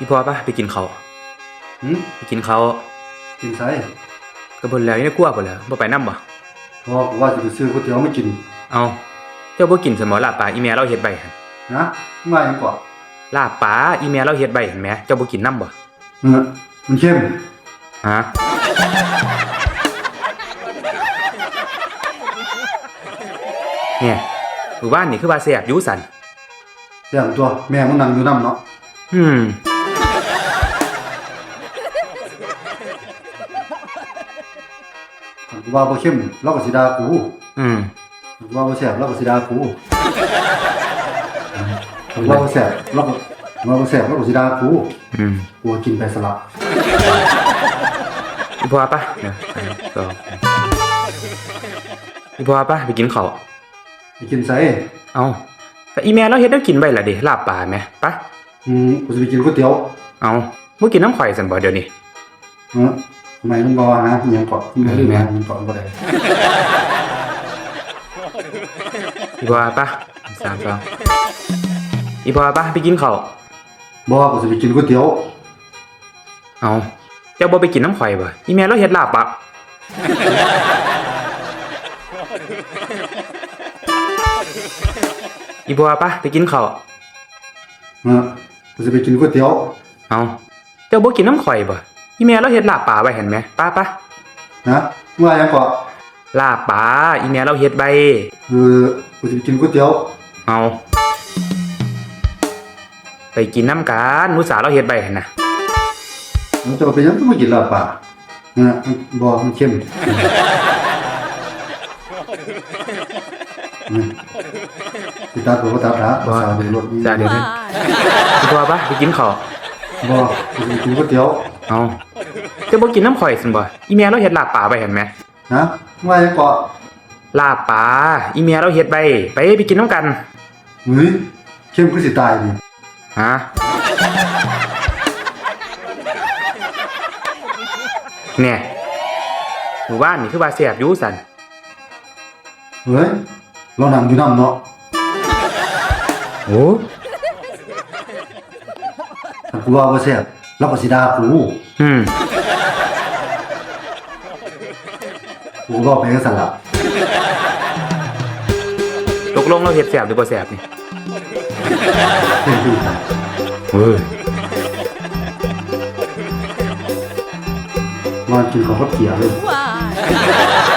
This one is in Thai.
อีพอปะไปกินเขาวหืมไปกินเขาวกินไสก็เพิ่นแล้วอยู่ในครัวพุ่นแหล้วบ่ไปนำบ่เพราะว่าจะไปซื้อก๋วยเตี๋ยวไม่กินเอาเจ้าบ่กินสมอลาบปลาอีแม่เราเฮ็ดใบหั่นนะง่ายกว่าลาบปลาอีแม่เราเฮ็ดใบหั่นแหมเจ้าบ่กินนำบ่เออมันเข้มฮะเนี่ยหมู่บ้านนี่คือว่าแซ่บอยู่สั่นแซ่บตัวแม่มันนั่งอยู่นํเนาะ อืม ว่าบ่เข้มเราก็สิด่ากูอืมกูว่าบ่แซ่บเราก็สิด่ากูกูว่าบ่แซ่บเราก็กูว่าบ่แซ่บเราก็สิด่ากูอืมกูก็กินไปสละอีพอปะเดี๋ยวอันนี้ก็อีพอปะไปกินข้าวไปกินไสเอาแต่อีแม่เราเฮ็ดแนวกินไว้ล่ะเด้ลาบปลาแหมปะอืมกูสิไปกินก๋วยเตี๋ยว เอาบ่กินน้ำข่อยซั่นบ่เดี๋ยวนี้เออทำ ไมมันบ่หาอิหยังเกาะมันลืมหาอิหยังเกาะบ่ได้อีพอปะสามสองอีพอปะไปกินข้าวบ่กูสิไปกินก๋วยเตี๋ยวเอาเจ้าบ่ไปกินน้ำข่อยบ่อีแม่เราเฮ็ดลาบปะอีพอปะไปกินข้าวเออกูสิไปกินก๋วยเตี๋ยวเอาเจ้าบ่กินน้ำข่อยบ่ อีแม่เราเฮ็ดลาบปลาไว้เห็นไหมป้าปะนะว่าหยังเกาะลาบปลาอีแม่เราเฮ็ดใบเออกูสิไปกินก๋วยเตี๋ยวเอาไปกินน้ำกันนุสาเราเฮ็ดใบหั่นน่ะมันจะเอาไปหยังต้องมากินลาบป่านะมันบ่มันเข้มอืมสิตัดบ่ตัดละบ่สาวในรถนี่จ้าเดี๋ยวนี้อีพอปะไปกินข้าวบ่กูสิไปกินก๋วยเตี๋ยวเอาเจ้าบ่กินน้ำข่อยซั่นบ่อีแม่เราเฮ็ดลาบปลาไว้เห็นไหมนะว่าหยังเกาะลาบปลาอีแม่เราเฮ็ดใบไปไปกินน้ำกันเฮ้ยเข้มคือสิตายนี่ฮะเนี่ยหมู่บ้านนี่คือว่าแซ่บอยู่สั่นเฮ้ยเรานั่งอยู่นำเนาะโอ้ถ้ากูว่าบ่แซ่บเราก็สิด่ากูอืม กูก็ไปกันสั่นละตกลงเราเห็ดแสบหรือบ่แสบนี่เข้มคือตายเฮ้ยนอนกินของกับเกียร์เลย Why?